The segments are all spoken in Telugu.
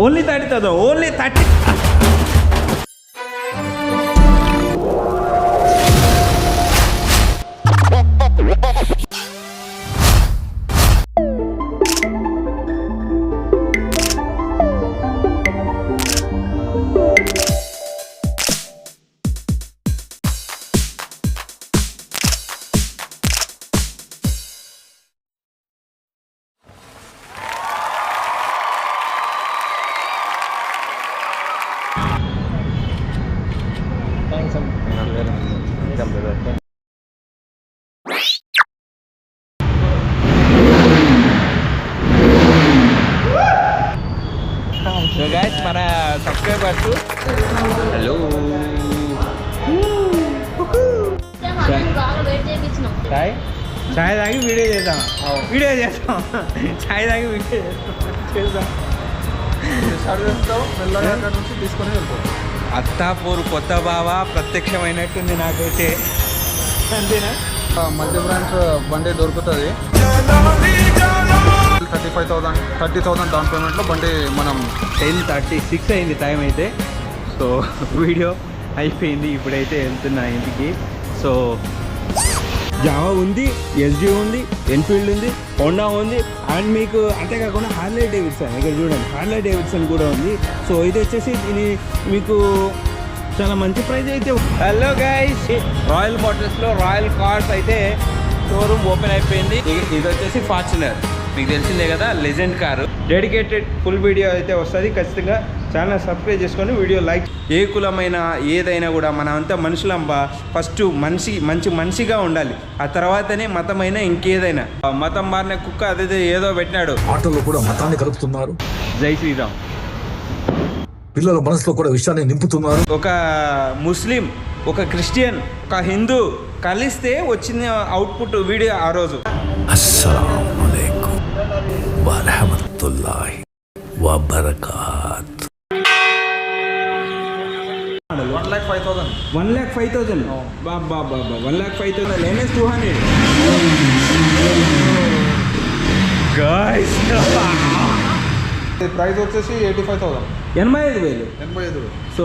Only thirty thousand only thirty subscribers hello. చాయ్. చాయ్. తాగి వీడియో చేద్దాం. వీడియో చేస్తాం చాయ్ తాగి వీడియో చేస్తాం చేద్దాం. తీసుకొని వెళ్తాం. అత్తాపూర్ కొత్త బావ ప్రత్యక్షమైనట్టుంది నాకైతే. అంతేనా? మధ్య బ్రాంచ్ బండి దొరుకుతుంది. Thirty five thousand thirty thousand down పేమెంట్లో బండి మనం టెన్ థర్టీ సిక్స్ అయింది టైం అయితే. సో వీడియో అయిపోయింది. ఇప్పుడైతే వెళ్తున్నా ఇంటికి. సో జావా ఉంది ఎస్జీ ఉంది ఎన్ఫీల్డ్ ఉంది హోండా ఉంది. అండ్ మీకు అంతేకాకుండా హార్లే డేవిడ్సన్ ఇక్కడ చూడండి హార్లే డేవిడ్సన్ కూడా ఉంది. సో ఇది వచ్చేసి ఇది మీకు చాలా మంచి ప్రైస్ అయితే హలో గైస్ రాయల్ మోటార్స్లో రాయల్ కార్స్ అయితే షోరూమ్ ఓపెన్ అయిపోయింది. ఇది వచ్చేసి ఫార్చునర్ మీకు తెలిసిందే కదా legend car. Dedicated full video అయితే వస్తుంది. ఖచ్చితంగా ఛానల్ సబ్స్క్రైబ్ చేసుకొని వీడియో లైక్ ఏ కులమైన ఏదైనా కూడా మనం అంతా మనుషులంబా ఫస్ట్ మనిషి మంచి మనిషిగా ఉండాలి. ఆ తర్వాతనే మతమైన ఇంకేదైనా. మతం మారిన కుక్క అదే ఏదో పెట్టినాడు. ఆటల్లో కూడా మతాన్ని కలుపుతున్నారు. జై శ్రీరామ్. పిల్లల మనసులో కూడా విషయాన్ని నింపుతున్నారు. ఒక ముస్లిం ఒక క్రిస్టియన్ ఒక హిందూ కలిస్తే వచ్చిన అవుట్పుట్ వీడియో ఆ రోజు. అస్సలం. వరహమతుల్లాహి వబర్కాత్. One lakh five thousand. One lakh five thousand బాబా బాబా one lakh five thousand. NS two hundred. Price వచ్చేసి ఎయిటీ ఫైవ్ థౌసండ్. ఎనభై ఐదు వేలు. ఎనభై ఐదు. సో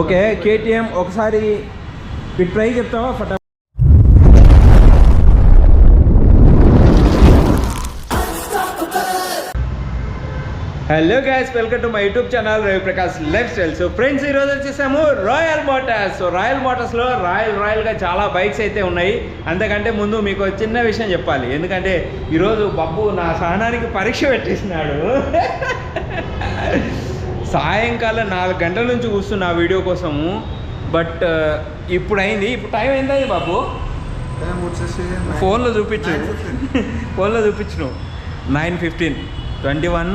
ఓకే కేటీఎం ఒకసారి వీటి ప్రైస్ చెప్తావా? ఫటా hello guys welcome to my YouTube channel Ravi Prakash lifestyle so friends ఈరోజు వచ్చేసాము రాయల్ మోటార్స్ సో రాయల్ మోటార్స్లో రాయల్ రాయల్గా చాలా బైక్స్ అయితే ఉన్నాయి. అంతకంటే ముందు మీకు చిన్న విషయం చెప్పాలి. ఎందుకంటే ఈరోజు బాబు నా సహనానికి పరీక్ష పెట్టేసినాడు. సాయంకాలం నాలుగు గంటల నుంచి కూర్చున్నా వీడియో కోసము. బట్ ఇప్పుడు అయింది ఇప్పుడు టైం అయింది బాబు? ఫోన్లో చూపించు. 9:15. ఫోన్లో చూపించు nine fifteen twenty one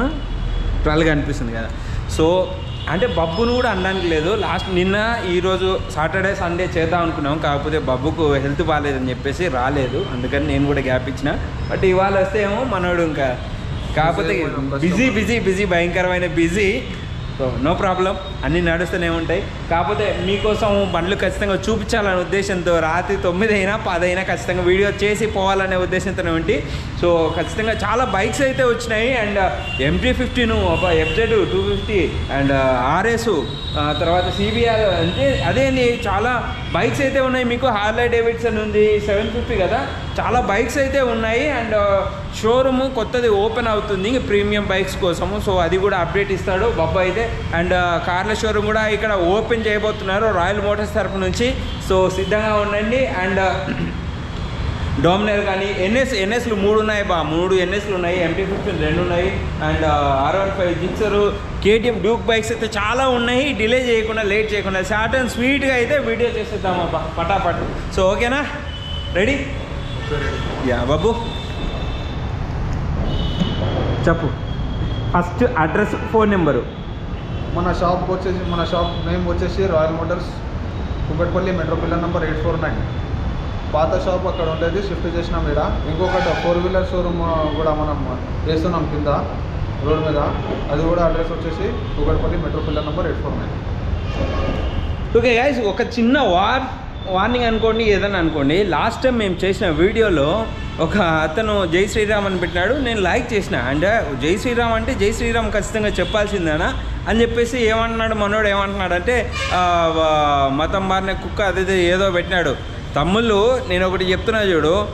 twelve కనిపిస్తుంది కదా. సో అంటే బబ్బును కూడా అనడానికి లేదు. లాస్ట్ నిన్న ఈరోజు సాటర్డే సండే చేద్దాం అనుకున్నాం. కాకపోతే బబ్బుకు హెల్త్ బాగాలేదని చెప్పేసి రాలేదు. అందుకని నేను కూడా గ్యాప్ ఇచ్చిన. బట్ ఇవాళ వస్తే ఏమో మనోడు ఇంకా. కాకపోతే బిజీ బిజీ బిజీ భయంకరమైన బిజీ. సో నో ప్రాబ్లం అన్నీ నడుస్తూనే ఉంటాయి. కాకపోతే మీకోసం బండ్లు ఖచ్చితంగా చూపించాలనే ఉద్దేశంతో రాత్రి తొమ్మిది అయినా పది అయినా ఖచ్చితంగా వీడియో చేసి పోవాలనే ఉద్దేశంతోనే ఉంటి సో ఖచ్చితంగా చాలా బైక్స్ అయితే వచ్చినాయి. అండ్ uh, ఎంటీ ఫిఫ్టీను ఒక FZ two fifty and uh, RS uh, తర్వాత సిబిఆర్ అంటే అదేంటి చాలా బైక్స్ అయితే ఉన్నాయి. మీకు హార్లే డేవిడ్సన్ ఉంది సెవెన్ ఫిఫ్టీ కదా? చాలా బైక్స్ అయితే ఉన్నాయి అండ్ uh, షోరూమ్ కొత్తది ఓపెన్ అవుతుంది ఇంక ప్రీమియం బైక్స్ కోసము. సో అది కూడా అప్డేట్ ఇస్తాడు బొబ్బ అయితే. అండ్ uh, కార్ల షోరూమ్ కూడా ఇక్కడ ఓపెన్ చేయబోతున్నారు రాయల్ మోటార్స్ తరపు నుంచి. సో సిద్ధంగా ఉండండి. అండ్ uh, డోమినర్ కానీ ఎన్ఎస్ ఎన్ఎస్లు మూడు ఉన్నాయి బా. మూడు ఎన్ఎస్లు ఉన్నాయి ఎంటీ ఫిఫ్టీన్ రెండు ఉన్నాయి. And R one five Gixxer KTM Duke bikes అయితే చాలా ఉన్నాయి. డిలే చేయకుండా లేట్ చేయకుండా షార్ట్ అండ్ స్వీట్గా అయితే వీడియో చేసేద్దామబ్బా పటాపట్. సో ఓకేనా రెడీ యా బాబు. చెప్పు. First address phone number. మన షాప్ వచ్చేసి మన షాప్ నేమ్ వచ్చేసి royal motors Kukatpally metro pillar number eight four nine పాత షాప్ అక్కడ ఉండేది షిఫ్ట్ చేసినాం ఇక్కడ. ఇంకొకటి ఫోర్ వీలర్ షోరూమ్ కూడా మనం చేస్తున్నాం కింద రోడ్ మీద. అది కూడా అడ్రస్ వచ్చేసి Kukatpally metro pillar number eight four nine okay guys ఒక చిన్న వార్ వార్నింగ్ అనుకోండి ఏదైనా అనుకోండి. లాస్ట్ టైం మేము చేసిన వీడియోలో ఒక అతను జై శ్రీరామ్ అని పెట్టినాడు నేను లైక్ చేసిన. అంటే జై శ్రీరామ్ అంటే జై శ్రీరామ్ ఖచ్చితంగా చెప్పాల్సిందేనా? అని చెప్పేసి ఏమంటున్నాడు మనోడు ఏమంటున్నాడు అంటే మతం మారిన కుక్క అదే ఏదో పెట్టినాడు. తమ్ముళ్ళు నేను ఒకటి చెప్తున్నా చూడు.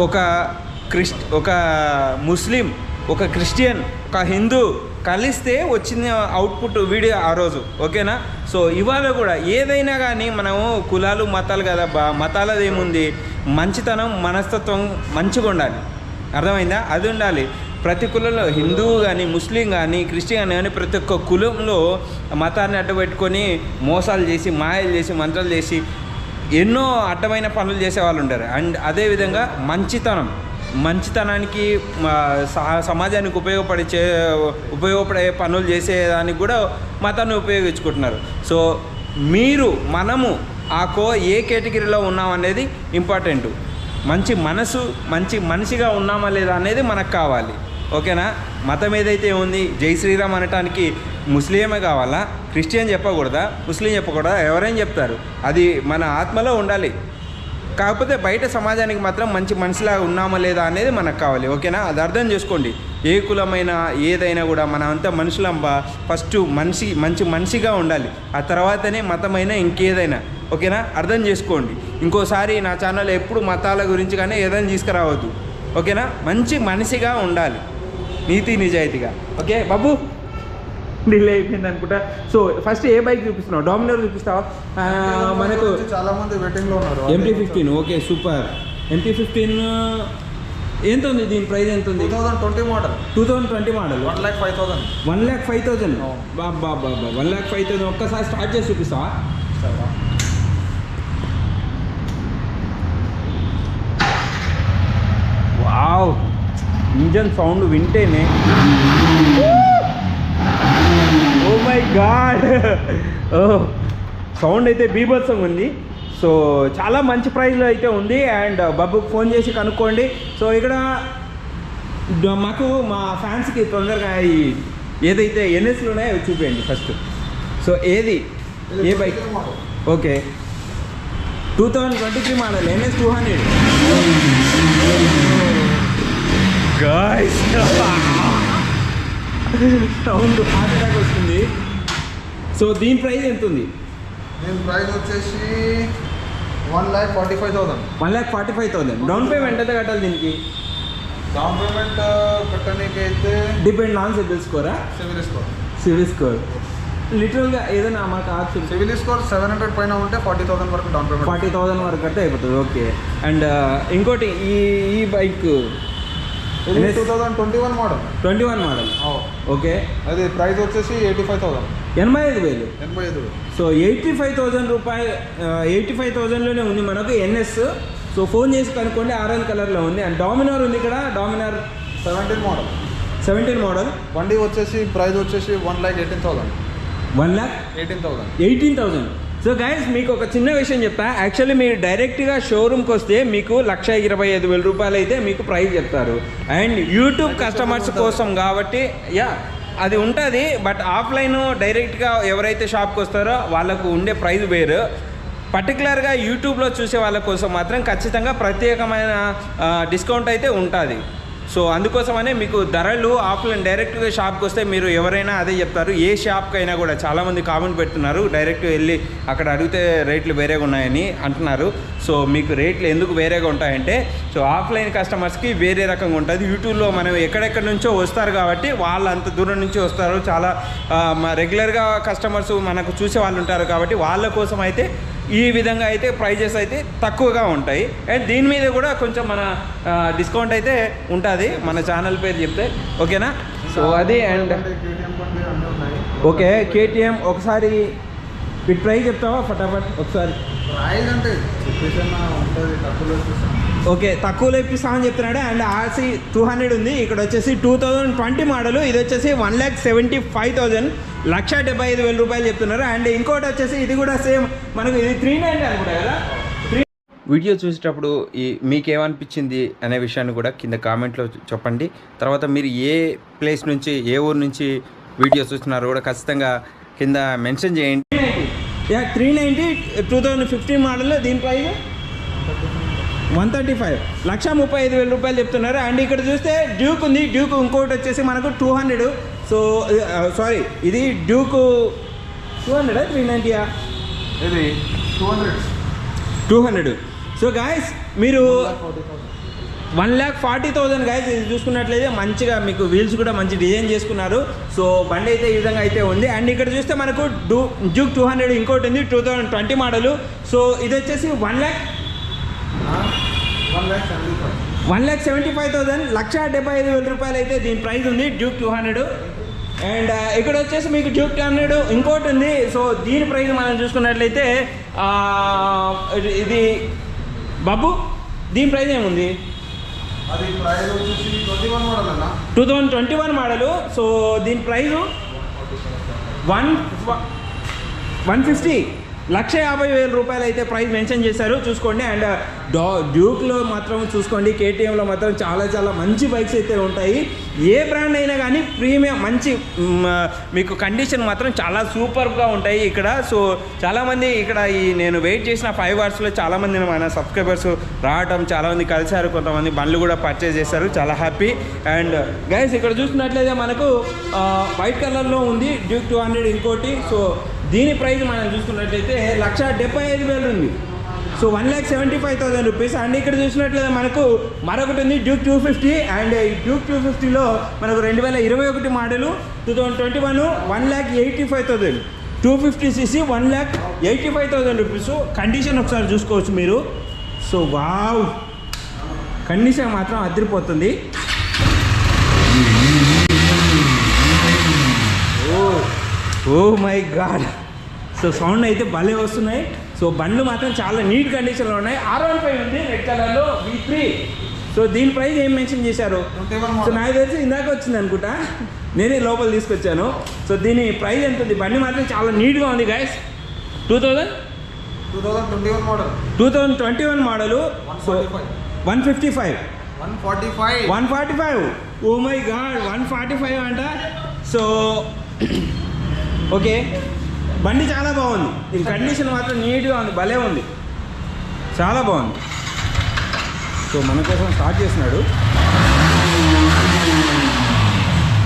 ఒక క్రిస్ట్ ఒక ముస్లిం ఒక క్రిస్టియన్ ఒక హిందూ కలిస్తే వచ్చిన అవుట్పుట్ వీడియో ఆ రోజు ఓకేనా? సో ఇవాళ కూడా ఏదైనా కానీ మనము కులాలు మతాలు కదా బా మతాలది ఏముంది? మంచితనం మనస్తత్వం మంచిగా ఉండాలి. అర్థమైందా? అది ఉండాలి. ప్రతి కులంలో హిందువు కానీ ముస్లిం కానీ క్రిస్టియన్ కానీ ప్రతి ఒక్క కులంలో మతాన్ని అడ్డుపెట్టుకొని మోసాలు చేసి మాయలు చేసి మంత్రాలు చేసి ఎన్నో అడ్డమైన పనులు చేసే వాళ్ళు ఉంటారు. అండ్ అదేవిధంగా మంచితనం. మంచితనానికి సహ- సమాజానికి ఉపయోగపడే చే ఉపయోగపడే పనులు చేసేదానికి కూడా మతాన్ని ఉపయోగించుకుంటున్నారు. సో మీరు మనము ఆ కో ఏ కేటగిరీలో ఉన్నాం అనేది ఇంపార్టెంట్. మంచి మనసు మంచి మనిషిగా ఉన్నామా లేదా అనేది మనకు కావాలి. ఓకేనా? మతం ఏదైతే ఉంది జై శ్రీరామ్ అనటానికి ముస్లిమే కావాలా? క్రిస్టియన్ చెప్పకూడదా? ముస్లిం చెప్పకూడదా? ఎవరైనా చెప్తారు? అది మన ఆత్మలో ఉండాలి. కాకపోతే బయట సమాజానికి మాత్రం మంచి మనిషిలా ఉన్నామా లేదా అనేది మనకు కావాలి ఓకేనా? అది అర్థం చేసుకోండి. ఏ కులమైనా ఏదైనా కూడా మన అంతా మనుషులంబా ఫస్ట్ మనిషి మంచి మనిషిగా ఉండాలి. ఆ తర్వాతనే మతమైనా ఇంకేదైనా ఓకేనా? అర్థం చేసుకోండి. ఇంకోసారి నా ఛానల్ ఎప్పుడు మతాల గురించి కానీ ఏదైనా తీసుకురావద్దు ఓకేనా? మంచి మనిషిగా ఉండాలి నీతి నిజాయితీగా ఓకే? బాబు? డిలే అయిపోయింది అనుకుంటా. సో ఫస్ట్ ఏ బైక్ చూపిస్తున్నావు? డామినర్ చూపిస్తావా? ఆ, మనకు చాలా మంది వెయిటింగ్లో ఉన్నారు. MT fifteen okay super MT fifteen ఎంత ఉంది దీని ప్రైస్ ఎంత టూ ఉంది thousand twenty model two thousand twenty model one lakh five thousand one lakh five thousand. బాబా బాబా వన్ ల్యాక్ ఫైవ్ థౌసండ్ ఒక్కసారి స్టార్ట్ చేసి చూపిస్తావా? వావ్. ఇంజన్ సౌండ్ వింటేనే. My God. ఓ సౌండ్ అయితే బీభత్సంగా ఉంది. సో చాలా మంచి ప్రైస్లో అయితే ఉంది. అండ్ బాబుకి ఫోన్ చేసి కనుక్కోండి. సో ఇక్కడ మాకు మా ఫ్యాన్స్కి తొందరగా ఈ ఏదైతే ఎన్ఎస్లు ఉన్నాయో అవి చూపించండి ఫస్ట్. సో ఏది? ఏ bike? Okay. Two thousand twenty three model NS two hundred. Guys sound so దీని ప్రైస్ ఎంత ఉంది దీని ప్రైస్ వచ్చేసి one lakh forty five thousand. One lakh forty five thousand. Down payment ఎంత కట్టాలి దీనికి? డౌన్ పేమెంట్ కట్టడానికి అయితే depend on CIBIL స్కోరా? Civil score. CIBIL score. లిటరల్గా ఏదైనా మాకు option civil score seven hundred పైన ఉంటే ఫార్టీ థౌసండ్ వరకు డౌన్ పేమెంట్. ఫార్టీ థౌసండ్ వరకు కడితే అయిపోతుంది. ఓకే. అండ్ ఇంకోటి ఈ ఈ bike two thousand twenty one model. Twenty one model. Okay. అది ప్రైస్ వచ్చేసి ఎయిటీ ఫైవ్ థౌసండ్. ఎనభై ఐదు వేలు. ఎనభై ఐదు సో ఎయిటీ ఫైవ్ థౌజండ్ రూపాయలు ఎయిటీ ఫైవ్ థౌజండ్లోనే ఉంది మనకు ఎన్ఎస్. సో ఫోన్ చేసి కనుక్కోండి ఆరెంజ్ కలర్లో ఉంది. అండ్ డామినార్ ఉంది ఇక్కడ Dominar seventeen model. Seventeen model. బండి వచ్చేసి ప్రైస్ వచ్చేసి one lakh eighteen thousand one lakh eighteen thousand eighteen thousand. So guys మీకు ఒక చిన్న విషయం చెప్తా. యాక్చువల్లీ మీరు డైరెక్ట్గా షోరూమ్కి వస్తే మీకు లక్ష ఇరవై ఐదు వేల రూపాయలు అయితే మీకు ప్రైస్ చెప్తారు. అండ్ యూట్యూబ్ కస్టమర్స్ కోసం కాబట్టి యా అది ఉంటుంది బట్ ఆఫ్లైన్ డైరెక్ట్గా ఎవరైతే షాప్కి వస్తారో వాళ్ళకు ఉండే ప్రైజ్ వేరు. పర్టికులర్గా యూట్యూబ్లో చూసే వాళ్ళ కోసం మాత్రం ఖచ్చితంగా ప్రత్యేకమైన డిస్కౌంట్ అయితే ఉంటుంది. సో అందుకోసమనే మీకు ధరలు ఆఫ్లైన్ డైరెక్ట్గా షాప్కి వస్తే మీరు ఎవరైనా అదే చెప్తారు. ఏ షాప్కి అయినా కూడా చాలామంది కామెంట్ పెడుతున్నారు. డైరెక్ట్ వెళ్ళి అక్కడ అడిగితే రేట్లు వేరేగా ఉన్నాయని అంటున్నారు. సో మీకు రేట్లు ఎందుకు వేరేగా ఉంటాయంటే సో ఆఫ్లైన్ కస్టమర్స్కి వేరే రకంగా ఉంటుంది. యూట్యూబ్లో మనం ఎక్కడెక్కడి నుంచో వస్తారు కాబట్టి వాళ్ళు అంత దూరం నుంచి వస్తారు. చాలా రెగ్యులర్గా కస్టమర్స్ మనకు చూసే వాళ్ళు ఉంటారు కాబట్టి వాళ్ళ కోసం అయితే ఈ విధంగా అయితే ప్రైజెస్ అయితే తక్కువగా ఉంటాయి. అండ్ దీని మీద కూడా కొంచెం మన డిస్కౌంట్ అయితే ఉంటుంది. మన ఛానల్ పేరు చెప్తే ఓకేనా? సో అది అండ్ ఓకే కేటీఎం ఒకసారి వీటి ప్రైస్ చెప్తావా? ఫటాఫట్ ఒకసారి. ప్రైస్ అంటే తక్కువలో ఓకే తక్కువలో ఇప్పిస్తామని చెప్తున్నాడు. అండ్ ఆర్సీ టూ హండ్రెడ్ ఉంది. ఇక్కడ వచ్చేసి టూ థౌజండ్ ట్వంటీ మోడల్. ఇది వచ్చేసి one lakh seventy five thousand. లక్ష డెబ్బై ఐదు వేల రూపాయలు చెప్తున్నారు. అండ్ ఇంకోటి వచ్చేసి ఇది కూడా సేమ్. మనకు ఇది త్రీ నైంటీ అనుకుంటా కదా? వీడియో చూసేటప్పుడు ఈ మీకేమనిపించింది అనే విషయాన్ని కూడా కింద కామెంట్లో చెప్పండి. తర్వాత మీరు ఏ ప్లేస్ నుంచి ఏ ఊరు నుంచి వీడియో చూస్తున్నారో కూడా ఖచ్చితంగా కింద మెన్షన్ చేయండి. Three ninety two thousand fifteen model దీని ప్రైస్? One thirty five. లక్ష ముప్పై ఐదు వేల రూపాయలు చెప్తున్నారు. అండ్ ఇక్కడ చూస్తే డ్యూక్ ఉంది. డ్యూక్ ఇంకోటి వచ్చేసి మనకు టూ హండ్రెడ్. సో సారీ ఇది డ్యూక్ టూ హండ్రెడా త్రీ నైంటీయా? ఇది two hundred. Two hundred. So guys మీరు one lakh forty thousand guys ఇది చూసుకున్నట్లయితే మంచిగా మీకు వీల్స్ కూడా మంచి డిజైన్ చేసుకున్నారు. సో బండి అయితే ఈ విధంగా అయితే ఉంది. అండ్ ఇక్కడ చూస్తే మనకు డూ జూక్ టూ హండ్రెడ్ ఇంకోటి ఉంది two thousand twenty model. So ఇది వచ్చేసి one lakh one lakh seventy five thousand లక్ష డెబ్బై ఐదు వేల రూపాయలు అయితే దీని ప్రైస్ ఉంది డ్యూక్ టూ హండ్రెడ్ అండ్ ఇక్కడ వచ్చేసి మీకు డ్యూక్ టూ హండ్రెడ్ ఇంకోటి ఉంది. సో దీని ప్రైస్ మనం చూసుకున్నట్లయితే ఇది- బాబు దీని ప్రైస్ ఏముంది? అది ప్రైస్ వచ్చేసి ట్వంటీ వన్ మోడల్ అన్న. Two thousand twenty one model so దీని ప్రైస్ వన్ వన్ ఫిఫ్టీ. లక్ష యాభై వేల రూపాయలు అయితే ప్రైస్ మెన్షన్ చేశారు. చూసుకోండి. అండ్ డా డ్యూక్లో మాత్రం చూసుకోండి. కేటీఎంలో మాత్రం చాలా చాలా మంచి బైక్స్ అయితే ఉంటాయి. ఏ బ్రాండ్ అయినా కానీ ప్రీమియం మంచి మీకు కండిషన్ మాత్రం చాలా సూపర్గా ఉంటాయి ఇక్కడ. సో చాలామంది ఇక్కడ ఈ నేను వెయిట్ చేసిన ఫైవ్ అవర్స్లో చాలామంది మన సబ్స్క్రైబర్స్ రావడం చాలామంది కలిశారు. కొంతమంది బండ్లు కూడా పర్చేజ్ చేశారు. చాలా హ్యాపీ. అండ్ గైస్ ఇక్కడ చూసినట్లయితే మనకు వైట్ కలర్లో ఉంది. డ్యూక్ టూ హండ్రెడ్ ఇంకోటి. సో దీని ప్రైస్ మనం చూసుకున్నట్లయితే లక్ష డెబ్బై ఐదు వేలు ఉంది. So one lakh seventy five thousand rupees and ఇక్కడ చూసినట్లయితే మనకు మరొకటి ఉంది డ్యూక్ టూ ఫిఫ్టీ అండ్ ఈ డ్యూక్ టూ ఫిఫ్టీలో మనకు రెండు వేల ఇరవై ఒకటి model two thousand twenty one one lakh eighty five thousand two fifty CC one lakh eighty five thousand rupees condition ఒకసారి చూసుకోవచ్చు మీరు. సో వావ్ కండిషన్ మాత్రం అదిరిపోతుంది. Oh oh my God so sound అయితే భలే వస్తున్నాయి. సో బండ్లు మాత్రం చాలా నీట్ కండిషన్లో ఉన్నాయి. ఆర్ వన్ ఫైవ్ ఉంది రెడ్ కలర్లో వి త్రీ సో దీని ప్రైస్ ఏం మెన్షన్ చేశారు? సో నాకు తెలిసి ఇందాక వచ్చింది అనుకుంటా. నేనే లోపల తీసుకొచ్చాను. సో దీని ప్రైస్ ఎంత ఉంది? బండి మాత్రం చాలా నీట్గా ఉంది guys two thousand two thousand twenty one model two thousand twenty one model so 145. One fifty five one forty five one forty five oh my God one forty five అంట. సో ఓకే బండి చాలా బాగుంది. దీని కండిషన్ మాత్రం నీట్గా ఉంది భలే ఉంది. చాలా బాగుంది. సో మన కోసం స్టార్ట్ చేసినాడు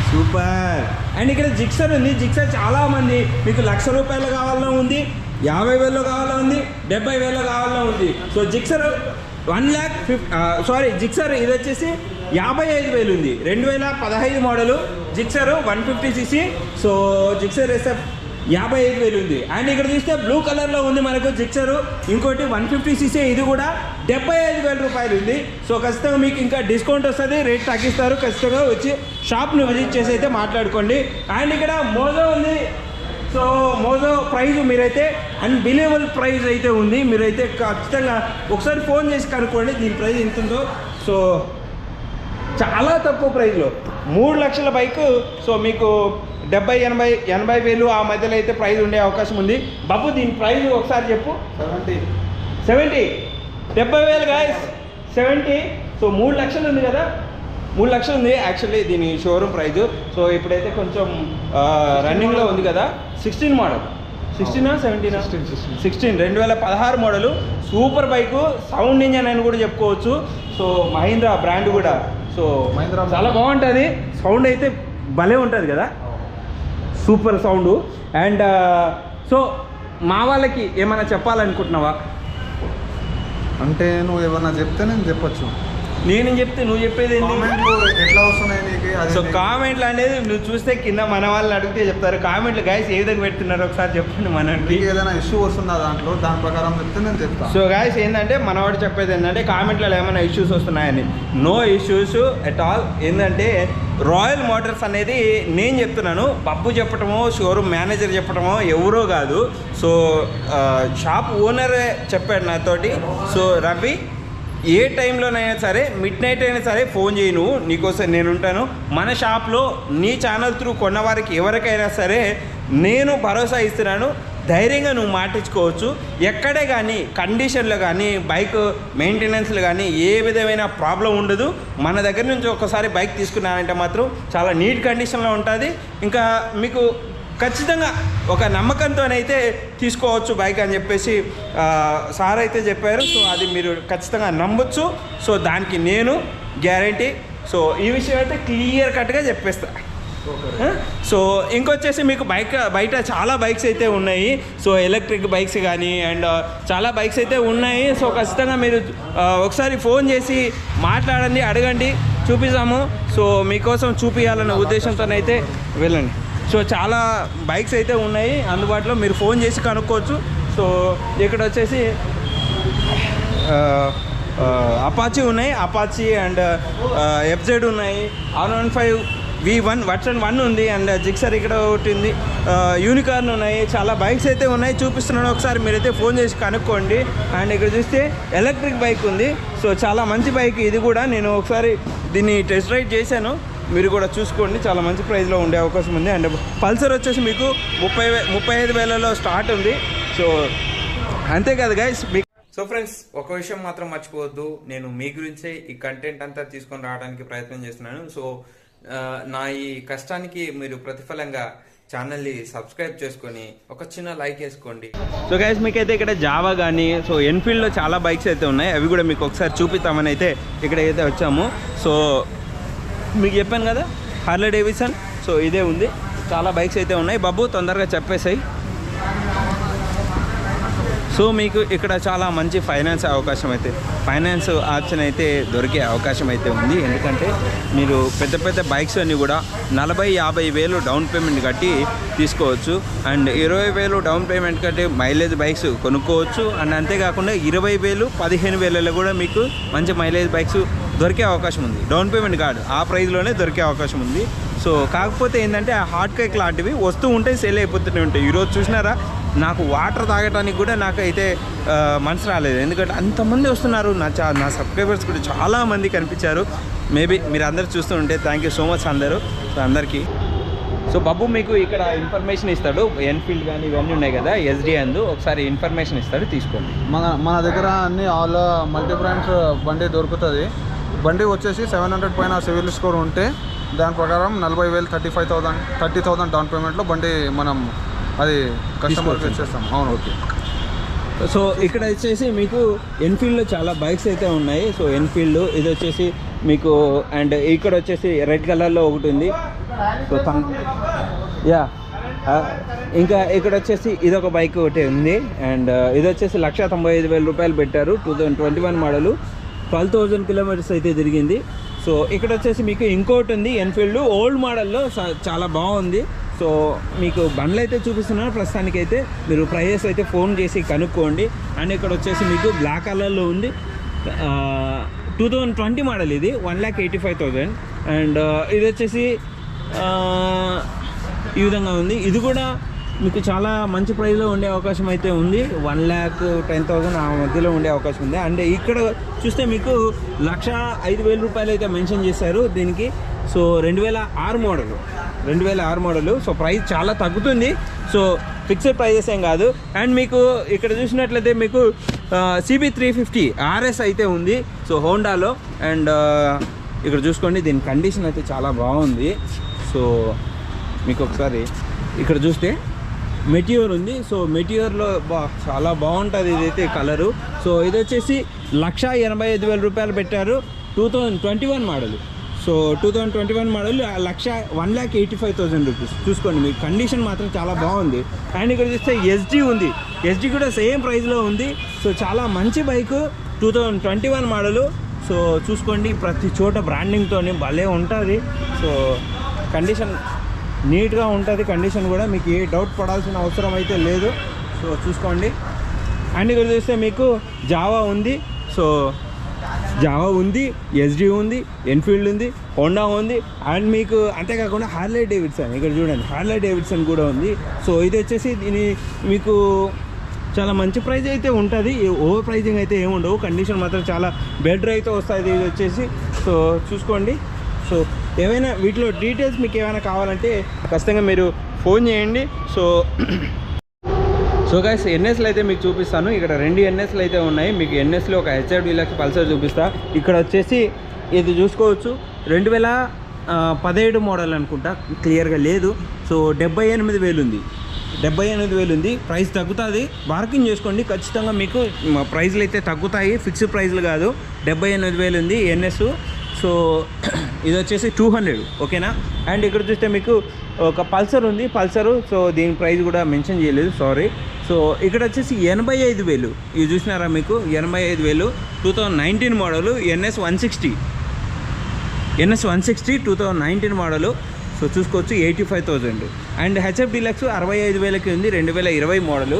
సూపర్. అండ్ ఇక్కడ జిక్సర్ ఉంది. జిక్సర్ చాలా మంది మీకు లక్ష రూపాయలు కావాలన్నా ఉంది యాభై వేలు కావాలన్నా ఉంది డెబ్బై వేలు కావాలన్నా ఉంది. సో జిక్సర్ వన్ ల్యాక్ ఫిఫ్ సారీ జిక్సర్ ఇది వచ్చేసి యాభై ఐదు వేలు ఉంది. రెండు వేల పదహైదు model Gixxer one fifty CC. So Gixxer SF యాభై ఐదు వేలు ఉంది. అండ్ ఇక్కడ చూస్తే బ్లూ కలర్లో ఉంది మనకు జిక్సర్ ఇంకోటి వన్ ఫిఫ్టీ సీసీ ఇది కూడా డెబ్బై ఐదు వేల రూపాయలు ఉంది. సో ఖచ్చితంగా మీకు ఇంకా డిస్కౌంట్ వస్తుంది రేట్ తగ్గిస్తారు. ఖచ్చితంగా వచ్చి షాప్ను విజిట్ చేసి అయితే మాట్లాడుకోండి. అండ్ ఇక్కడ మోజో ఉంది. సో మోజో ప్రైజ్ మీరైతే అన్బిలీవబుల్ ప్రైజ్ అయితే ఉంది. మీరైతే ఖచ్చితంగా ఒకసారి ఫోన్ చేసి కనుక్కోండి దీని ప్రైజ్ ఎంత ఉందో సో చాలా తక్కువ ప్రైజ్లో మూడు లక్షల బైక్. సో మీకు డెబ్బై ఎనభై ఎనభై వేలు ఆ మధ్యలో అయితే ప్రైస్ ఉండే అవకాశం ఉంది. బాబు దీని ప్రైస్ ఒకసారి చెప్పు. సెవెంటీ సెవెంటీ డెబ్బై వేలు గాయస్ సెవెంటీ సో మూడు లక్షలు ఉంది కదా? మూడు లక్షలు ఉంది. యాక్చువల్లీ దీని షోరూమ్ ప్రైస్ సో ఇప్పుడైతే కొంచెం రన్నింగ్లో ఉంది కదా? సిక్స్టీన్ మోడల్ సిక్స్టీనా సెవెంటీనా 16, 16. సిక్స్టీన్ రెండు వేల పదహారు model super bike sound engine అని కూడా చెప్పుకోవచ్చు. సో మహీంద్రా బ్రాండ్ కూడా. సో మహీంద్రా చాలా బాగుంటుంది. సౌండ్ అయితే భలే ఉంటుంది కదా? Super sound. అండ్ సో మా వాళ్ళకి ఏమైనా చెప్పాలనుకుంటున్నావా? అంటే నువ్వు ఏమన్నా చెప్తే నేను చెప్పొచ్చు. నేను చెప్తే నువ్వు చెప్పేది ఎట్లా వస్తున్నాయి సో కామెంట్లు అనేది నువ్వు చూస్తే కింద మన వాళ్ళని అడిగితే చెప్తారు. కామెంట్లు గాయస్ ఏ విధంగా పెడుతున్నారు? ఒకసారి చెప్పండి మనకి. నీకు ఏదైనా ఇష్యూ వస్తుందా దాంట్లో? దాని ప్రకారం చెప్తే నేను చెప్తాను సో గాయస్ ఏంటంటే మనవాడు చెప్పేది ఏంటంటే కామెంట్లలో ఏమైనా ఇష్యూస్ వస్తున్నాయని. నో ఇష్యూస్ ఎట్ ఆల్ ఏంటంటే రాయల్ మోటార్స్ అనేది నేను చెప్తున్నాను బబ్బు చెప్పటమో షోరూమ్ మేనేజర్ చెప్పటమో ఎవరో కాదు. సో షాప్ ఓనరే చెప్పాడు నాతోటి. సో రవి ఏ టైంలోనైనా సరే మిడ్ నైట్ అయినా సరే ఫోన్ చేయి నువ్వు నీకోసం నేను ఉంటాను మన షాప్లో నీ ఛానల్ త్రూ కొన్నవారికి ఎవరికైనా సరే నేను భరోసా ఇస్తున్నాను. ధైర్యంగా నువ్వు మాటించుకోవచ్చు ఎక్కడే కానీ కండిషన్లో కానీ బైక్ మెయింటెనెన్స్లో కానీ ఏ విధమైన ప్రాబ్లం ఉండదు. మన దగ్గర నుంచి ఒకసారి బైక్ తీసుకున్నానంటే మాత్రం చాలా నీట్ కండిషన్లో ఉంటుంది. ఇంకా మీకు ఖచ్చితంగా ఒక నమ్మకంతోనైతే తీసుకోవచ్చు బైక్ అని చెప్పేసి సార్ అయితే చెప్పారు. సో అది మీరు ఖచ్చితంగా నమ్మొచ్చు. సో దానికి నేను గ్యారంటీ. సో ఈ విషయం అయితే క్లియర్ కట్గా చెప్పేస్తాను సో ఇంకొచ్చేసి మీకు బైక్ బయట చాలా బైక్స్ అయితే ఉన్నాయి. సో ఎలక్ట్రిక్ బైక్స్ కానీ అండ్ చాలా బైక్స్ అయితే ఉన్నాయి. సో ఖచ్చితంగా మీరు uh, ఒకసారి ఫోన్ చేసి మాట్లాడండి అడగండి చూపిస్తాము. సో మీకోసం చూపించాలన్న ఉద్దేశంతోనైతే వెళ్ళండి. సో చాలా బైక్స్ అయితే ఉన్నాయి. అందుబాటులో మీరు ఫోన్ చేసి కనుక్కోవచ్చు. సో ఇక్కడ వచ్చేసి అపాచీ uh, uh, ఉన్నాయి. అపాచీ అండ్ ఎఫ్జెడ్ ఉన్నాయి. R one five V one version one ఉంది అండ్ జిక్సర్ ఇక్కడ ఒకటి ఉంది. యూనికార్న్ ఉన్నాయి. చాలా బైక్స్ అయితే ఉన్నాయి. చూపిస్తున్నాను ఒకసారి. మీరైతే ఫోన్ చేసి కనుక్కోండి. అండ్ ఇక్కడ చూస్తే ఎలక్ట్రిక్ బైక్ ఉంది. సో చాలా మంచి బైక్ ఇది కూడా. నేను ఒకసారి దీన్ని టెస్ట్ రైడ్ చేశాను. మీరు కూడా చూసుకోండి. చాలా మంచి ప్రైస్లో ఉండే అవకాశం ఉంది. అండ్ పల్సర్ వచ్చేసి మీకు ముప్పై వే ముప్పై ఐదు వేలలో స్టార్ట్ ఉంది. సో అంతేకాదు గైస్ సో ఫ్రెండ్స్ ఒక విషయం మాత్రం మర్చిపోవద్దు. నేను మీ గురించే ఈ కంటెంట్ అంతా తీసుకొని రావడానికి ప్రయత్నం చేస్తున్నాను. సో నా ఈ కష్టానికి మీరు ప్రతిఫలంగా ఛానల్ని సబ్స్క్రైబ్ చేసుకొని ఒక చిన్న లైక్ వేసుకోండి. సో గైస్ మీకైతే ఇక్కడ జావా కానీ సో ఎన్ఫీల్డ్లో చాలా బైక్స్ అయితే ఉన్నాయి. అవి కూడా మీకు ఒకసారి చూపిస్తామని అయితే ఇక్కడ అయితే వచ్చాము. సో మీకు చెప్పాను కదా హార్లే డేవిసన్ సో ఇదే ఉంది. చాలా బైక్స్ అయితే ఉన్నాయి. బాబు తొందరగా చెప్పేసాయి. సో మీకు ఇక్కడ చాలా మంచి ఫైనాన్స్ అవకాశం అయితే ఫైనాన్స్ ఆప్షన్ అయితే దొరికే అవకాశం అయితే ఉంది. ఎందుకంటే మీరు పెద్ద పెద్ద బైక్స్ అన్నీ కూడా నలభై యాభై వేలు డౌన్ పేమెంట్ కట్టి తీసుకోవచ్చు. అండ్ ఇరవై వేలు డౌన్ పేమెంట్ కట్టి మైలేజ్ బైక్స్ కొనుక్కోవచ్చు. అండ్ అంతేకాకుండా ఇరవై వేలు పదిహేను వేలలో కూడా మీకు మంచి మైలేజ్ బైక్స్ దొరికే అవకాశం ఉంది. డౌన్ పేమెంట్ కాదు ఆ ప్రైస్లోనే దొరికే అవకాశం ఉంది. సో కాకపోతే ఏంటంటే ఆ హార్డ్ కేక్ లాంటివి వస్తూ ఉంటాయి సేల్ అయిపోతూనే ఉంటాయి. ఈరోజు చూసినారా? నాకు వాటర్ తాగడానికి కూడా నాకైతే మనసు రాలేదు. ఎందుకంటే అంతమంది వస్తున్నారు. నా చా నా సబ్స్క్రైబర్స్ కూడా చాలామంది కనిపించారు. మేబీ మీరు అందరు చూస్తూ ఉంటే థ్యాంక్ యూ సో మచ్ అందరూ. సో అందరికీ. సో బాబు మీకు ఇక్కడ ఇన్ఫర్మేషన్ ఇస్తాడు. ఎన్ఫీల్డ్ కానీ ఇవన్నీ ఉన్నాయి కదా ఎస్డి అందు. ఒకసారి ఇన్ఫర్మేషన్ ఇస్తాడు తీసుకోండి. మన మన దగ్గర అన్ని ఆల్ మల్టీ బ్రాండ్స్ బండి దొరుకుతుంది. బండి వచ్చేసి సెవెన్ హండ్రెడ్ పైన సివిల్ స్కోర్ ఉంటే దాని ప్రకారం నలభై వేలు thirty five thousand thirty thousand down పేమెంట్లో బండి మనం అది కస్టమర్కి తీసుకోవచ్చు. ఇచ్చేస్తాం అవును. ఓకే. సో ఇక్కడ వచ్చేసి మీకు ఎన్ఫీల్డ్లో చాలా బైక్స్ అయితే ఉన్నాయి. సో ఎన్ఫీల్డ్ ఇది వచ్చేసి మీకు అండ్ ఇక్కడ వచ్చేసి రెడ్ కలర్లో ఒకటి ఉంది. So ya. ఇంకా ఇక్కడ వచ్చేసి ఇది ఒక బైక్ ఒకటి ఉంది. అండ్ ఇది వచ్చేసి లక్ష తొంభై ఐదు వేల రూపాయలు పెట్టారు. Two thousand twenty one model twelve thousand kilometres అయితే తిరిగింది. సో ఇక్కడ వచ్చేసి మీకు ఇంకోటి ఉంది. ఎన్ఫీల్డ్ ఓల్డ్ మోడల్లో చాలా బాగుంది. సో మీకు బండ్లు అయితే చూపిస్తున్నాను. ప్రస్తుతానికి అయితే మీరు ప్రైజెస్ అయితే ఫోన్ చేసి కనుక్కోండి. అండ్ ఇక్కడ వచ్చేసి మీకు బ్లాక్ కలర్లో ఉంది. టూ థౌజండ్ ట్వంటీ మోడల్ ఇది. One lakh eighty five thousand and ఇది వచ్చేసి ఈ విధంగా ఉంది. ఇది కూడా మీకు చాలా మంచి ప్రైస్లో ఉండే అవకాశం అయితే ఉంది. వన్ ల్యాక్ టెన్ థౌసండ్ ఆ మధ్యలో ఉండే అవకాశం ఉంది. అండ్ ఇక్కడ చూస్తే మీకు లక్ష ఐదు వేల రూపాయలు అయితే మెన్షన్ చేశారు. దీనికి సో రెండు వేల ఆరు మోడల్. రెండు వేల ఆరు మోడల్. సో ప్రైస్ చాలా తగ్గుతుంది. సో ఫిక్స్డ్ ప్రైజెస్ ఏం కాదు. అండ్ మీకు ఇక్కడ చూసినట్లయితే మీకు సిబి త్రీ ఫిఫ్టీ ఆర్ఎస్ అయితే ఉంది. సో హోండాలో అండ్ ఇక్కడ చూసుకోండి దీని కండిషన్ అయితే చాలా బాగుంది. సో మీకు ఒకసారి ఇక్కడ చూస్తే మెటియోర్ ఉంది. సో మెటియోర్లో బా చాలా బాగుంటుంది ఇదైతే కలరు సో ఇది వచ్చేసి లక్ష ఎనభై ఐదు వేల రూపాయలు పెట్టారు. Two thousand twenty one model. So two thousand twenty one model lakh one lakh eighty five thousand rupees. చూసుకోండి మీకు కండిషన్ మాత్రం చాలా బాగుంది. అండ్ ఇక్కడ చూస్తే ఎస్డీ ఉంది. ఎస్డీ కూడా సేమ్ ప్రైస్లో ఉంది. సో చాలా మంచి bike two thousand twenty one model. So చూసుకోండి ప్రతి చోట బ్రాండింగ్తో భలే ఉంటుంది. సో కండిషన్ నీట్గా ఉంటుంది. కండిషన్ కూడా మీకు ఏ డౌట్ పడాల్సిన అవసరం అయితే లేదు. సో చూసుకోండి. అండ్ ఇక్కడ చూస్తే మీకు జావా ఉంది. సో జావా ఉంది ఎస్డి ఉంది ఎన్ఫీల్డ్ ఉంది హోండా ఉంది అండ్ మీకు అంతేకాకుండా హార్లే డేవిడ్సన్ ఇక్కడ చూడండి హార్లే డేవిడ్సన్ కూడా ఉంది. సో ఇది వచ్చేసి దీని మీకు చాలా మంచి ప్రైజ్ అయితే ఉంటుంది. ఓవర్ ప్రైజింగ్ అయితే ఏమి ఉండవు. కండిషన్ మాత్రం చాలా బెటర్ అయితే వస్తుంది ఇది వచ్చేసి. సో చూసుకోండి. సో ఏమైనా వీటిలో డీటెయిల్స్ మీకు ఏమైనా కావాలంటే ఖచ్చితంగా మీరు ఫోన్ చేయండి. సో సో గైస్ ఎన్ఎస్లు అయితే మీకు చూపిస్తాను. ఇక్కడ రెండు ఎన్ఎస్లు అయితే ఉన్నాయి. మీకు ఎన్ఎస్లో ఒక హెచ్ఎఫ్ డీలక్స్ పల్సర్ చూపిస్తా. ఇక్కడ వచ్చేసి ఇది చూసుకోవచ్చు. రెండు వేల పదిహేడు మోడల్ అనుకుంటా. క్లియర్గా లేదు. సో డెబ్బై ఎనిమిది వేలు ఉంది. డెబ్బై ఎనిమిది వేలు ఉంది. ప్రైస్ తగ్గుతుంది. బార్కింగ్ చేసుకోండి. ఖచ్చితంగా మీకు ప్రైజ్లు ప్రైస్లు అయితే తగ్గుతాయి. ఫిక్స్డ్ ప్రైస్లు కాదు. డెబ్బై ఎనిమిది వేలు ఉంది ఎన్ఎస్ సో ఇది వచ్చేసి టూ హండ్రెడ్ ఓకేనా అండ్ ఇక్కడ చూస్తే మీకు ఒక పల్సర్ ఉంది. పల్సరు. సో దీని ప్రైస్ కూడా మెన్షన్ చేయలేదు. సారీ సో ఇక్కడ వచ్చేసి ఎనభై ఐదు వేలు. ఇది చూసినారా మీకు? ఎనభై ఐదు వేలు. Two thousand nineteen model NS one sixty. NS one sixty two thousand nineteen model. So చూసుకోవచ్చు eighty five thousand and HF Deluxe అరవై ఐదు వేలకి ఉంది రెండు వేల ఇరవై మోడలు.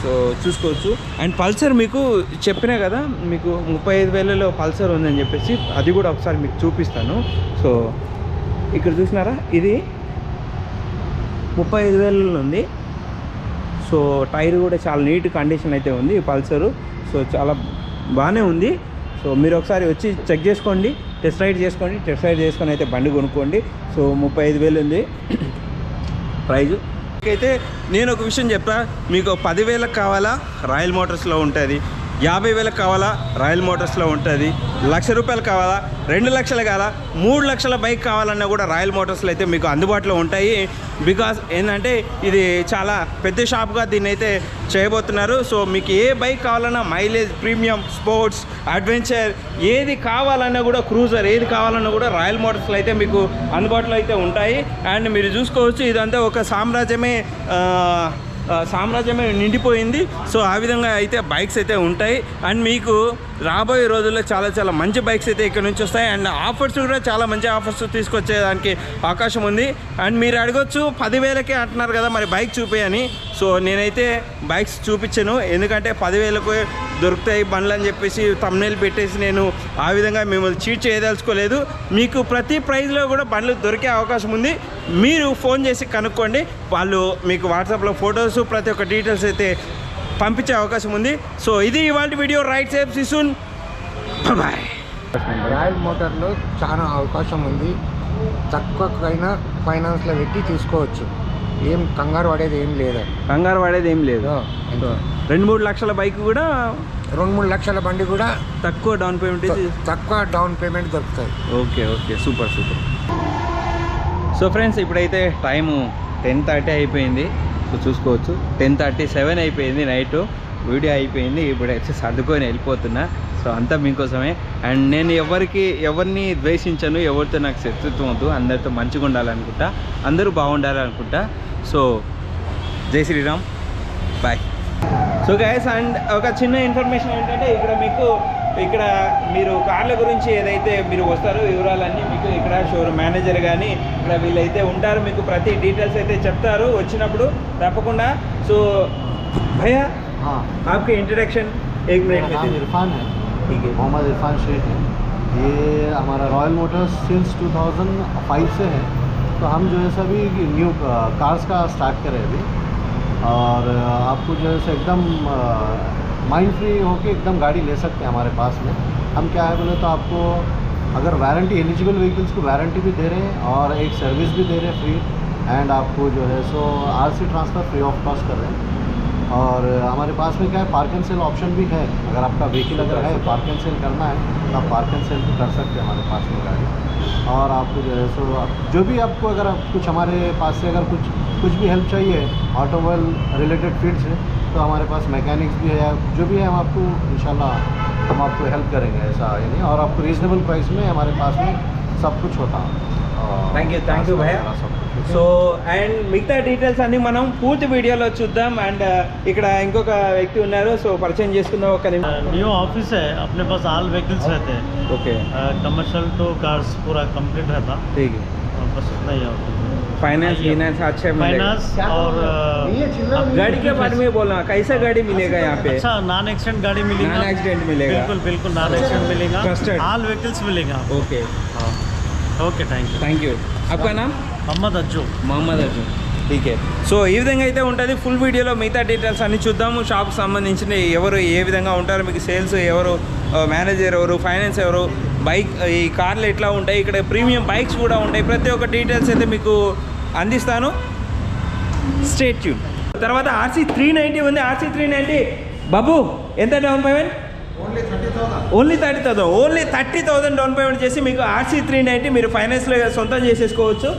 సో చూసుకోవచ్చు. అండ్ పల్సర్ మీకు చెప్పినా కదా మీకు ముప్పై ఐదు వేలలో పల్సర్ ఉందని చెప్పేసి అది కూడా ఒకసారి మీకు చూపిస్తాను. సో ఇక్కడ చూసినారా ఇది ముప్పై ఐదు వేలలో ఉంది. సో టైర్ కూడా చాలా నీట్ కండిషన్ అయితే ఉంది పల్సరు. సో చాలా బాగానే ఉంది. సో మీరు ఒకసారి వచ్చి చెక్ చేసుకోండి టెస్ట్ రైడ్ చేసుకోండి టెస్ట్ రైడ్ చేసుకొని అయితే బండి కొనుక్కోండి. సో ముప్పై ఐదు వేలు ఉంది ప్రైజు. అయితే నేను ఒక విషయం చెప్తా మీకు పదివేలకు కావాలా? రాయల్ మోటార్స్లో ఉంటుంది. యాభై వేలకు కావాలా? రాయల్ మోటార్స్లో ఉంటుంది. లక్ష రూపాయలు కావాలా? రెండు లక్షలు కావాలా మూడు లక్షల బైక్ కావాలన్నా కూడా రాయల్ మోటార్స్లో అయితే మీకు అందుబాటులో ఉంటాయి. బికాస్ ఏంటంటే ఇది చాలా పెద్ద షాప్గా దీన్ని అయితే చేయబోతున్నారు. సో మీకు ఏ బైక్ కావాలన్నా మైలేజ్ ప్రీమియం స్పోర్ట్స్ అడ్వెంచర్ ఏది కావాలన్నా కూడా క్రూజర్ ఏది కావాలన్నా కూడా రాయల్ మోటార్స్లో అయితే మీకు అందుబాటులో అయితే ఉంటాయి. అండ్ మీరు చూసుకోవచ్చు ఇదంతా ఒక సామ్రాజ్యమే సామ్రాజ్యమే నిండిపోయింది. సో ఆ విధంగా అయితే బైక్స్ అయితే ఉంటాయి. అండ్ మీకు రాబోయే రోజుల్లో చాలా చాలా మంచి బైక్స్ అయితే ఇక్కడ నుంచి వస్తాయి. అండ్ ఆఫర్స్ కూడా చాలా మంచి ఆఫర్స్ తీసుకొచ్చేదానికి అవకాశం ఉంది. అండ్ మీరు అడగొచ్చు పదివేలకే అంటున్నారు కదా మరి బైక్ చూపేయని సో నేనైతే బైక్స్ చూపించాను. ఎందుకంటే పదివేలకు దొరుకుతాయి బండ్లు అని చెప్పేసి తమ్నేలు పెట్టేసి నేను ఆ విధంగా మిమ్మల్ని చీట్ చేయదలుచుకోలేదు. మీకు ప్రతి ప్రైజ్లో కూడా బండ్లు దొరికే అవకాశం ఉంది. మీరు ఫోన్ చేసి కనుక్కోండి. వాళ్ళు మీకు వాట్సాప్లో ఫొటోస్ ప్రతి ఒక్క డీటెయిల్స్ అయితే పంపించే అవకాశం ఉంది. సో ఇది ఇవాళ video. Ride safe see soon bye Royal మోటార్లో చాలా అవకాశం ఉంది. తక్కువకైనా ఫైనాన్స్లో పెట్టి తీసుకోవచ్చు. ఏం కంగారు పడేది ఏం లేదు. కంగారు పడేది ఏం లేదు. రెండు మూడు లక్షల బైక్ కూడా రెండు మూడు లక్షల బండి కూడా తక్కువ డౌన్ పేమెంట్ తక్కువ డౌన్ పేమెంట్ దొరుకుతుంది okay okay. Super super. So friends ఇప్పుడైతే టైము టెన్ థర్టీ అయిపోయింది. చూసుకోవచ్చు. టెన్ థర్టీ సెవెన్ అయిపోయింది నైట్ వీడియో అయిపోయింది. ఇప్పుడైతే సర్దుకొని వెళ్ళిపోతున్నా. సో అంతా మీకోసమే. అండ్ నేను ఎవరికి ఎవరిని ద్వేషించను ఎవరితో నాకు శత్రుత్వం వద్దు. అందరితో మంచిగా ఉండాలనుకుంటా. అందరూ బాగుండాలనుకుంటా. సో జై Shriram. Bye so guys and ఒక చిన్న ఇన్ఫర్మేషన్ ఏంటంటే ఇక్కడ మీకు ఇక్కడ మీరు కార్ల గురించి ఏదైతే మీరు వస్తారో వివరాలన్నీ మీకు ఇక్కడ షోరూమ్ మేనేజర్ కానీ ఇక్కడ వీళ్ళైతే ఉంటారు మీకు ప్రతి డీటెయిల్స్ అయితే చెప్తారు వచ్చినప్పుడు తప్పకుండా సో భయ్యా हाँ आपके इंट्रोडक्शन एक मेरा मिनट में नाम दे दो। इरफान है ठीक है मोहम्मद इरफान शेख है ये हमारा रॉयल मोटर्स सिंस 2005 से है तो हम जो है सभी न्यू कार्स का स्टार्ट करें अभी और अ, आपको जो है सो एकदम माइंड फ्री होके एकदम गाड़ी ले सकते हैं हमारे पास में। हम क्या है बोले तो आपको अगर वारंटी एलिजिबल व्हीकल्स को वारंटी भी दे रहे हैं और एक सर्विस भी दे रहे हैं फ्री एंड आपको जो है सो R C transfer free of cost कर रहे हैं। और हमारे पास में क्या है पार्क एंड सेल ऑप्शन भी है। अगर आपका व्हीकल अगर है पार्क एंड सेल करना है तो आप पार्क एंड सेल भी कर सकते हैं हमारे पास में गाड़ी। और आपको जो है सो जो भी आपको अगर कुछ हमारे पास से अगर कुछ कुछ भी हेल्प चाहिए ऑटोमोबाइल रिलेटेड फ़ील्ड से तो हमारे पास मैकेनिक्स भी है या जो भी है हम आपको इंशाल्लाह हम आपको हेल्प करेंगे ऐसा है नहीं और आपको रीज़नेबल प्राइस में हमारे पास में सब कुछ होता है और Thank you, thank you, भैया. सब कुछ, ठीक है? సో అండ్ మిగతా డీటెయిల్స్ అన్ని మనం పూర్తి వీడియోలో చూద్దాం అండ్ ఇక్కడ ఇంకొక వ్యక్తి ఉన్నారు సో పరిచయం చేసుకుందాం ఒక నిమిషం न्यू ऑफिस है अपने पास ऑल व्हीकल्स रहते हैं ఓకే कमर्शियल टू कार्स पूरा कंप्लीट रहता ठीक है और बस इतना ही है फाइनेंस फाइनेंस अच्छा मिलेगा फाइनेंस और अब गाड़ी के बारे में बोलना कैसा गाड़ी मिलेगा यहाँ पे अच्छा नॉन एक्सीडेंट गाड़ी मिलेगा नॉन एक्सीडेंट मिलेगा बिल्कुल बिल्कुल नॉन एक्सीडेंट मिलेगा Trusted. ऑल व्हीकल्स मिलेगा आपको okay okay thank you thank you आपका नाम मोहम्मद अज्जू మహమ్మద్ అర్జున్ టీకే సో ఈ విధంగా అయితే ఉంటుంది ఫుల్ వీడియోలో మిగతా డీటెయిల్స్ అన్ని చూద్దాము షాప్కి సంబంధించిన ఎవరు ఏ విధంగా ఉంటారు మీకు సేల్స్ ఎవరు మేనేజర్ ఎవరు ఫైనాన్స్ ఎవరు బైక్ ఈ కార్లు ఎట్లా ఉంటాయి ఇక్కడ ప్రీమియం బైక్స్ కూడా ఉంటాయి ప్రతి ఒక్క డీటెయిల్స్ అయితే మీకు అందిస్తాను. స్టేట్ ట్యూన్ తర్వాత ఆర్సీ త్రీ నైంటీ ఉంది. ఆర్సీ త్రీ నైంటీ బాబు ఎంత down payment only thirty only thirty thousand only thirty thousand down payment చేసి మీకు ఆర్సీ త్రీ నైంటీ మీరు ఫైనాన్స్లో సొంతం చేసేసుకోవచ్చు.